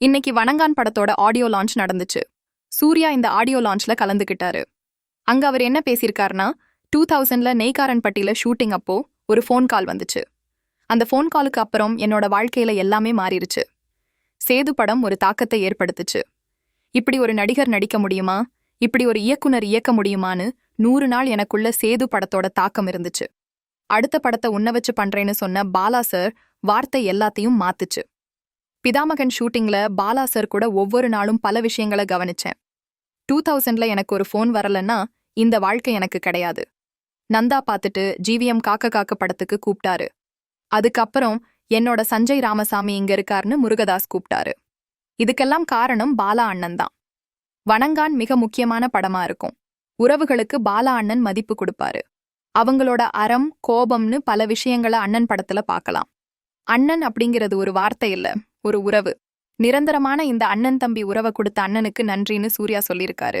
இன்னைக்கு வணங்கான் படத்தோட audio launch நடந்துச்சு. சூர்யா இந்த ஆடியோ லான்ச்ல கலந்துகிட்டாரு. அங்க அவர் என்ன பேசியிருக்காருன்னா டூ தௌசண்ட்ல நெய்காரன் பட்டியில ஷூட்டிங் அப்போ ஒரு ஃபோன் கால் வந்துச்சு. அந்த ஃபோன் காலுக்கு அப்புறம் என்னோட வாழ்க்கையில எல்லாமே மாறிடுச்சு சேது படம் ஒரு தாக்கத்தை ஏற்படுத்துச்சு. இப்படி ஒரு நடிகர் நடிக்க முடியுமா? இப்படி ஒரு இயக்குனர் இயக்க முடியுமான்னு நூறு நாள் எனக்குள்ள சேது படத்தோட தாக்கம் இருந்துச்சு. அடுத்த படத்தை உன்ன வச்சு பண்றேன்னு சொன்ன பாலா சார் வார்த்தை எல்லாத்தையும் மாத்துச்சு. பிதாமகன் ஷூட்டிங்ல பாலா சார் கூட ஒவ்வொரு நாளும் பல விஷயங்களை கவனிச்சேன். டூ தௌசண்ட்ல எனக்கு ஒரு ஃபோன் வரலன்னா இந்த வாழ்க்கை எனக்கு கிடையாது. நந்தா பார்த்துட்டு ஜிவிஎம் காக்க காக்க படத்துக்கு கூப்பிட்டாரு அதுக்கப்புறம் என்னோட சஞ்சய் ராமசாமி இங்க இருக்காருன்னு முருகதாஸ் கூப்பிட்டாரு இதுக்கெல்லாம் காரணம் பாலா அண்ணன் தான். வணங்கான் மிக முக்கியமான படமா இருக்கும். உறவுகளுக்கு பாலா அண்ணன் மதிப்பு கொடுப்பாரு. அவங்களோட அறம் கோபம்னு பல விஷயங்களை அண்ணன் படத்துல பார்க்கலாம். அண்ணன் அப்படிங்கிறது ஒரு வார்த்தை இல்ல. ஒரு உறவு. நிரந்தரமான இந்த அண்ணன் தம்பி உறவை கொடுத்த அண்ணனுக்கு நன்றின்னு சூர்யா சொல்லியிருக்காரு.